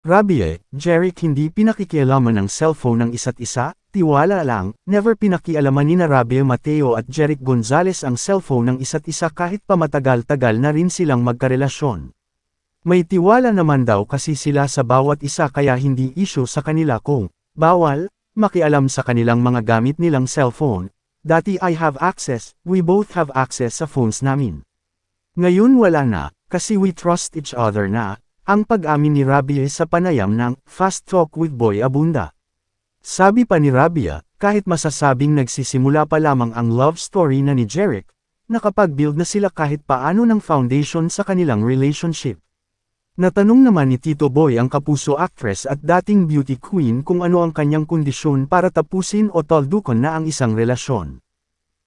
Rabie, Jeric hindi pinakikialaman ng cellphone ng isa't isa, tiwala lang, never pinakialaman ni na Rabie Mateo at Jeric Gonzales ang cellphone ng isa't isa kahit pa matagal-tagal na rin silang magkarelasyon. May tiwala naman daw kasi sila sa bawat isa kaya hindi issue sa kanila kung, bawal, makialam sa kanilang mga gamit nilang cellphone. Dati I have access, we both have access sa phones namin. Ngayon wala na, kasi we trust each other na, ang pag-amin ni Rabia sa panayam ng Fast Talk with Boy Abunda. Sabi pa ni Rabia, kahit masasabing nagsisimula pa lamang ang love story na ni Jeric, nakapag-build na sila kahit paano ng foundation sa kanilang relationship. Natanong naman ni Tito Boy ang kapuso actress at dating beauty queen kung ano ang kanyang kondisyon para tapusin o taldukon na ang isang relasyon.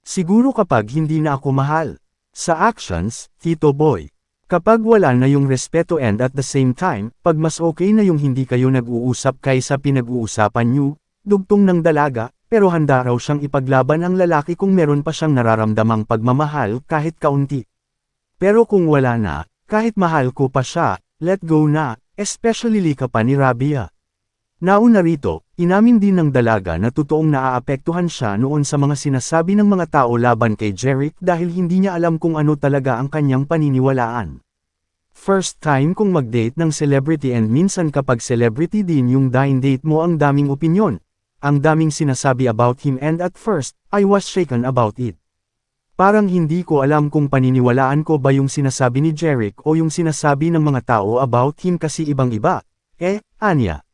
Siguro kapag hindi na ako mahal. Sa actions, Tito Boy. Kapag wala na yung respeto and at the same time, pag mas okay na yung hindi kayo nag-uusap kaysa pinag-uusapan nyo, dugtong ng dalaga, pero handa raw siyang ipaglaban ang lalaki kung meron pa siyang nararamdamang pagmamahal kahit kaunti. Pero kung wala na, kahit mahal ko pa siya, let go na, especially lika pa ni Rabia. Nauna rito, inamin din ng dalaga na totoong naaapektuhan siya noon sa mga sinasabi ng mga tao laban kay Jeric dahil hindi niya alam kung ano talaga ang kanyang paniniwalaan. First time kung mag-date ng celebrity and minsan kapag celebrity din yung dine date mo ang daming opinyon. Ang daming sinasabi about him and at first, I was shaken about it. Parang hindi ko alam kung paniniwalaan ko ba yung sinasabi ni Jeric o yung sinasabi ng mga tao about him kasi ibang-iba. Eh, Anya.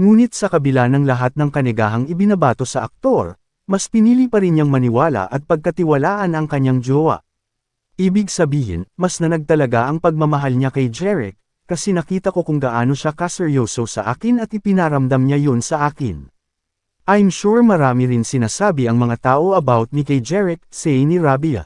Ngunit sa kabila ng lahat ng kanigahang ibinabato sa aktor, mas pinili pa rin niyang maniwala at pagkatiwalaan ang kanyang jowa. Ibig sabihin, mas nanag talaga ang pagmamahal niya kay Jeric, kasi nakita ko kung gaano siya kaseryoso sa akin at ipinaramdam niya yun sa akin. I'm sure marami rin sinasabi ang mga tao about ni kay Jeric, say ni Rabia.